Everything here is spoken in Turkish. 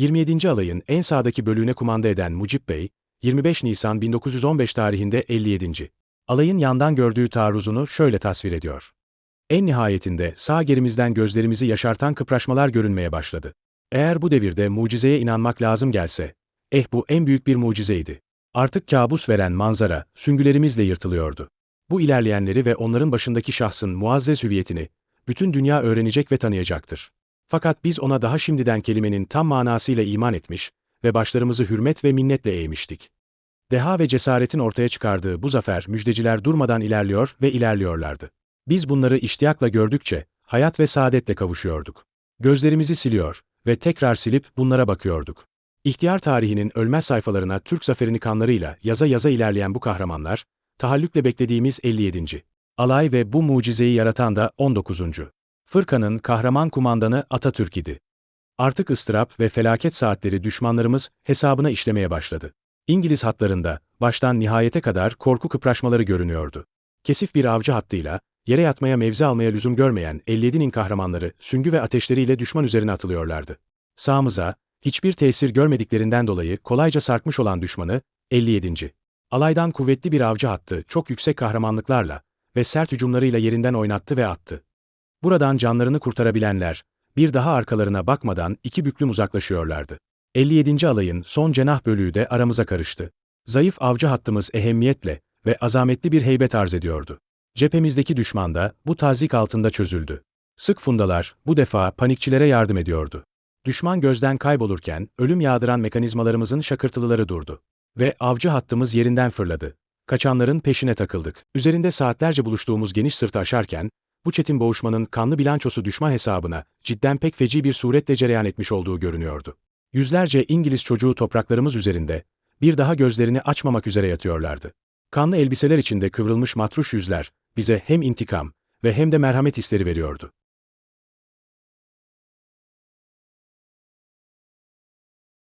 27. alayın en sağdaki bölüğüne kumanda eden Mucip Bey, 25 Nisan 1915 tarihinde 57. alayın yandan gördüğü taarruzunu şöyle tasvir ediyor. En nihayetinde sağ gerimizden gözlerimizi yaşartan kıpraşmalar görünmeye başladı. Eğer bu devirde mucizeye inanmak lazım gelse, eh bu en büyük bir mucizeydi. Artık kabus veren manzara, süngülerimizle yırtılıyordu. Bu ilerleyenleri ve onların başındaki şahsın muazzez hüviyetini, bütün dünya öğrenecek ve tanıyacaktır. Fakat biz ona daha şimdiden kelimenin tam manasıyla iman etmiş ve başlarımızı hürmet ve minnetle eğmiştik. Deha ve cesaretin ortaya çıkardığı bu zafer müjdeciler durmadan ilerliyor ve ilerliyorlardı. Biz bunları iştiyakla gördükçe, hayat ve saadetle kavuşuyorduk. Gözlerimizi siliyor ve tekrar silip bunlara bakıyorduk. İhtiyar tarihinin ölmez sayfalarına Türk zaferini kanlarıyla yaza yaza ilerleyen bu kahramanlar, tahallükle beklediğimiz 57. alay ve bu mucizeyi yaratan da 19. Fırkanın kahraman kumandanı Atatürk idi. Artık ıstırap ve felaket saatleri düşmanlarımız hesabına işlemeye başladı. İngiliz hatlarında, baştan nihayete kadar korku kıpraşmaları görünüyordu. Kesif bir avcı hattıyla, yere yatmaya mevzi almaya lüzum görmeyen 57'nin kahramanları süngü ve ateşleriyle düşman üzerine atılıyorlardı. Sağımıza, hiçbir tesir görmediklerinden dolayı kolayca sarkmış olan düşmanı, 57. Alaydan kuvvetli bir avcı hattı çok yüksek kahramanlıklarla ve sert hücumlarıyla yerinden oynattı ve attı. Buradan canlarını kurtarabilenler, bir daha arkalarına bakmadan iki büklüm uzaklaşıyorlardı. 57. alayın son cenah bölüğü de aramıza karıştı. Zayıf avcı hattımız ehemmiyetle ve azametli bir heybet arz ediyordu. Cephemizdeki düşman da bu tazik altında çözüldü. Sık fundalar bu defa panikçilere yardım ediyordu. Düşman gözden kaybolurken ölüm yağdıran mekanizmalarımızın şakırtılıları durdu. Ve avcı hattımız yerinden fırladı. Kaçanların peşine takıldık. Üzerinde saatlerce buluştuğumuz geniş sırtı aşarken, bu çetin boğuşmanın kanlı bilançosu düşman hesabına cidden pek feci bir suretle cereyan etmiş olduğu görünüyordu. Yüzlerce İngiliz çocuğu topraklarımız üzerinde, bir daha gözlerini açmamak üzere yatıyorlardı. Kanlı elbiseler içinde kıvrılmış matruş yüzler, bize hem intikam ve hem de merhamet hisleri veriyordu.